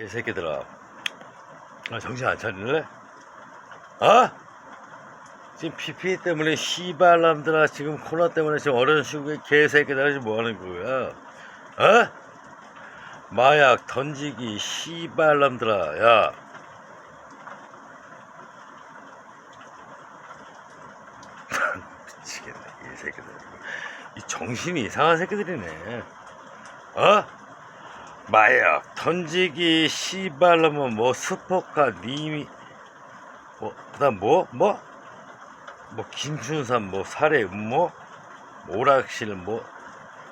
이 새끼들아. 아, 정신 안 차릴래? 어? 지금 PPE 때문에 씨발람들아 지금 코로나 때문에 지금 어려운 시국에 개새끼들아 지금 뭐 하는 거야? 어? 마약 던지기 씨발람들아 야 미치겠네 이 새끼들 이 정신이 이상한 새끼들이네 어? 마약 던지기 씨발놈은 뭐 스포카 님이 뭐 그다음 뭐 뭐? 뭐 김춘삼 뭐 살해 음모 오락실 뭐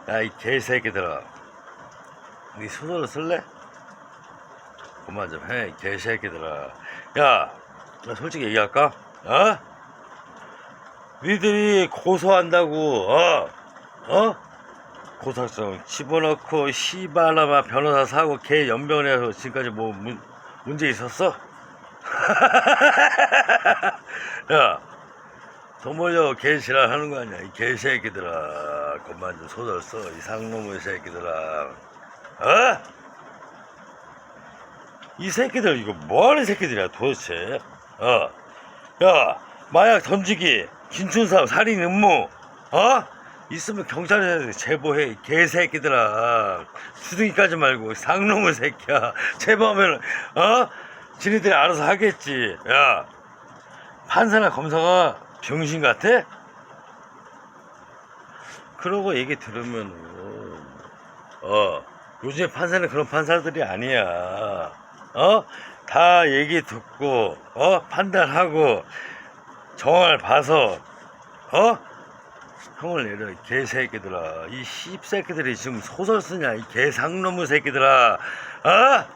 야 이 개새끼들아 네 소설을 쓸래? 그만 좀 해 개새끼들아 야나 솔직히 얘기할까? 어? 니들이 고소한다고 어? 어? 고소성 집어넣고 시발라마 변호사 사고 개 연변해서 지금까지 뭐 문, 문제 있었어? 야, 돈 벌려고 개시라 하는 거 아니야? 이 개새끼들아. 그만 좀 소설 써. 이 상놈의 새끼들아. 어? 이 새끼들, 이거 뭐 하는 새끼들이야, 도대체? 어? 야, 마약 던지기, 김춘삼, 살인 음모, 어? 있으면 경찰에 제보해, 이 개새끼들아. 주둥이까지 말고, 상놈의 새끼야. 제보하면, 어? 지네들이 알아서 하겠지. 야, 판사나 검사가 병신 같아? 그러고 얘기 들으면, 어, 요즘에 판사는 그런 판사들이 아니야. 어? 다 얘기 듣고, 어? 판단하고, 정황을 봐서, 어? 형을 내려, 이 개새끼들아. 이 씹새끼들이 지금 소설 쓰냐, 이 개상놈의 새끼들아. 어?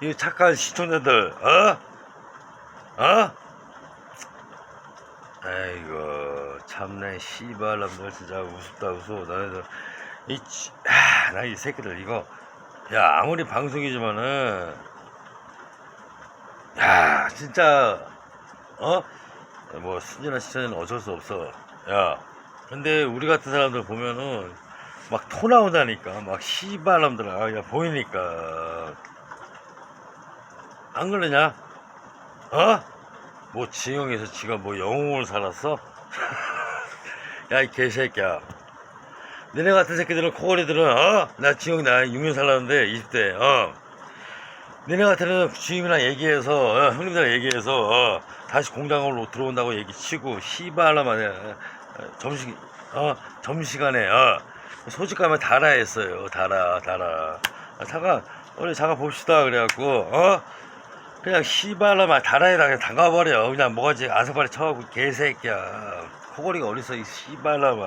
이 착한 시청자들, 어? 어? 아이고, 참내 씨발람들 진짜 우습다 우스워. 너네들, 이, 치- 아, 나이 새끼들 이거, 야, 아무리 방송이지만은, 야, 진짜, 어? 뭐, 순진한 시청자는 어쩔 수 없어. 야, 근데 우리 같은 사람들 보면은, 막 토 나온다니까. 막 씨발람들, 아, 야, 보이니까. 안 그러냐? 어? 뭐 지형에서 지가 뭐 영웅을 살았어? 야 이 개새끼야 너네 같은 새끼들은 코골이들은 어? 나 지형 나 6년 살았는데 20대 어? 너네 같은 주임이랑 얘기해서 어? 형님들랑 얘기해서 어? 다시 공장으로 들어온다고 얘기 치고 씨발라만 해 점심 어? 점심시간에 어? 소집가면 달아 했어요 달아 달아 아, 잠깐 우리 잠깐 봅시다 그래갖고 어? 그냥 씨발라만 달아에다 그냥 담가버려 그냥 뭐가지 아삭발에 쳐갖고 개새끼야 코골이가 어딨어 이 씨발라마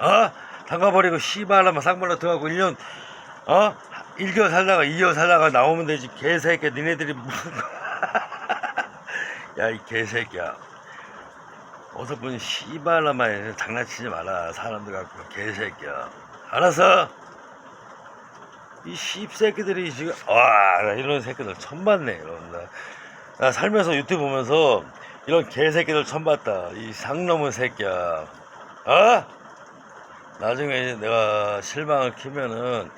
어? 담가버리고 씨발라마 쌍발로 들어가고 1년 어? 1개월 살다가 2개월 살다가 나오면 되지 개새끼야 니네들이 무슨 야이 개새끼야 어서 보니 씨발라마 장난치지 마라 사람들 갖고 개새끼야 알았어? 이 씹새끼들이 지금 와, 나 이런 새끼들 처음 봤네, 이런. 나, 나 살면서 유튜브 보면서 이런 개새끼들 처음 봤다. 이 상놈의 새끼야. 어? 나중에 내가 실망을 키면은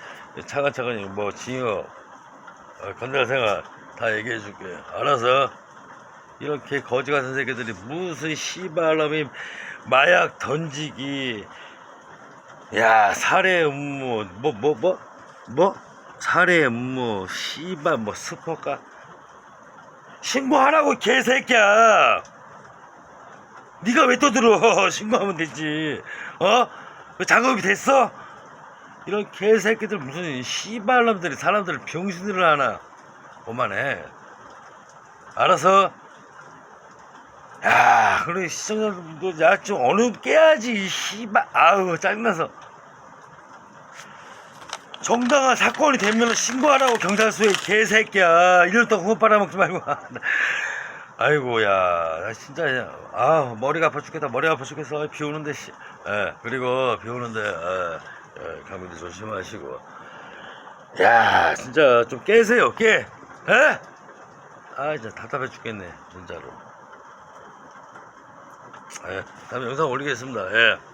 차근차근 뭐 징역, 어, 건달 생활 다 얘기해 줄게. 알아서? 이렇게 거지 같은 새끼들이 무슨 씨발놈이 마약 던지기, 야, 살해 음모, 뭐, 뭐, 뭐? 뭐? 살해 음모, 씨발, 뭐, 스포까? 신고하라고, 개새끼야! 네가 왜 떠들어? 신고하면 되지. 어? 왜 작업이 됐어? 이런 개새끼들 무슨 씨발놈들이 사람들을 병신들을 하나. 그만해. 알아서? 야, 그래, 시청자들도, 야, 좀 어느 깨야지, 이 씨발. 아우, 짜증나서. 정당한 사건이 되면 신고하라고 경찰서에 개새끼야. 이럴 때 호흡 빨아먹지 말고. 아이고, 야, 나 진짜, 아, 머리가 아파 죽겠다. 머리 아파 죽겠어. 비 오는데, 씨. 예, 그리고 비 오는데, 예, 예, 감기도 조심하시고. 야, 진짜 좀 깨세요, 깨. 예? 아, 진짜 답답해 죽겠네, 진짜로. 예, 다음에 영상 올리겠습니다. 예.